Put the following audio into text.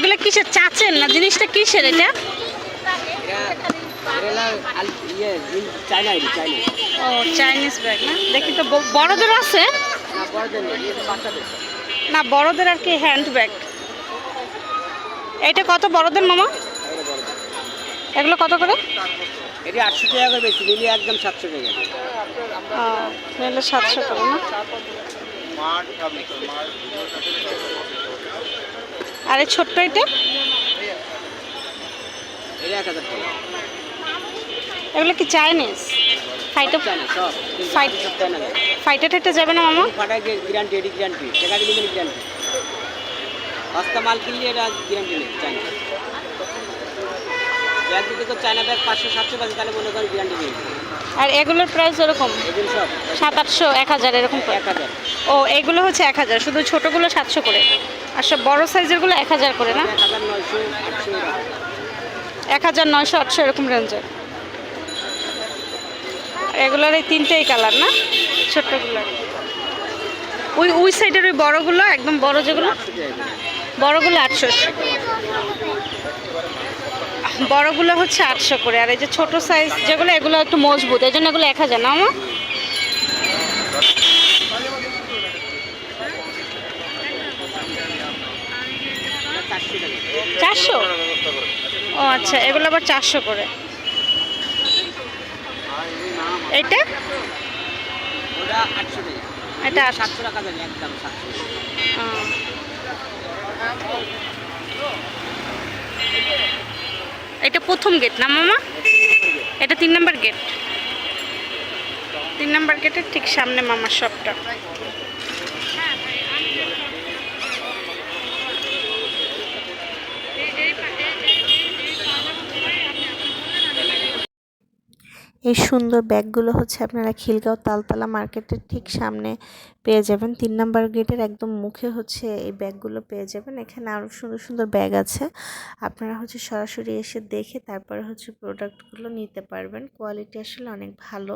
বুঝছেন না জিনিসটা কিসের এটা? ও চাইনিজ ব্যাগ না? দেখি তো বড়দের আছে? না, বড়দের আর কি হ্যান্ড ব্যাগ এটা কত বড়দের, মামা? এগুলো কত করে? এটি আটশো করে একদম সাতশো টাকা সাতশো করে না? আর এই ছোট্ট এটা? এগুলো কি চাইনিজ ফাইটা ফাইটা যাবে না মামা? ফাটায় গ্যারান্টি এটি গ্যারান্টি টাকা দিলে গ্যারান্টি সস্তা মাল কিনলে এটা গ্যারান্টি নেই চায়না ব্যাগ যদি চায়না ব্যাগ পাঁচশো সাতশো পাচ্ছে তাহলে মনে করেন গ্যারান্টি নেই। আর এগুলোর প্রাইস এরকম? সাত আটশো এক হাজার এরকম ও এগুলো হচ্ছে এক হাজার শুধু ছোটোগুলো সাতশো করে। আর সব বড়ো সাইজেরগুলো এক হাজার করে না? এক হাজার নয়শো আটশো এরকম। রেঞ্জের এগুলোর এই তিনটেই কালার না? ছোট্টগুলো ওই ওই সাইডের ওই বড়গুলো একদম বড় যেগুলো। বড়গুলো আটশো। বড়গুলো হচ্ছে আটশো করে আর এই যে ছোট সাইজ যেগুলো এগুলো একটু মজবুত এই জন্য এগুলো এক হাজার না আমার চারশো? ও আচ্ছা এগুলো আবার চারশো করে। এটা এটা সাতশো টাকা দেবে একদম সাতশো আহ। এটা প্রথম গেট না মামা? এটা তিন নাম্বার গেট তিন নাম্বার গেটের ঠিক সামনে মামার শপটা এই সুন্দর ব্যাগগুলো হচ্ছে আপনারা খিলগাঁও তালতলা মার্কেটের ঠিক সামনে পেয়ে যাবেন। তিন নাম্বার গেটের একদম মুখে হচ্ছে এই ব্যাগগুলো পেয়ে যাবেন। এখানে আরও সুন্দর সুন্দর ব্যাগ আছে। আপনারা হচ্ছে সরাসরি এসে দেখে তারপরে হচ্ছে প্রোডাক্টগুলো নিতে পারবেন। কোয়ালিটি আসলে অনেক ভালো।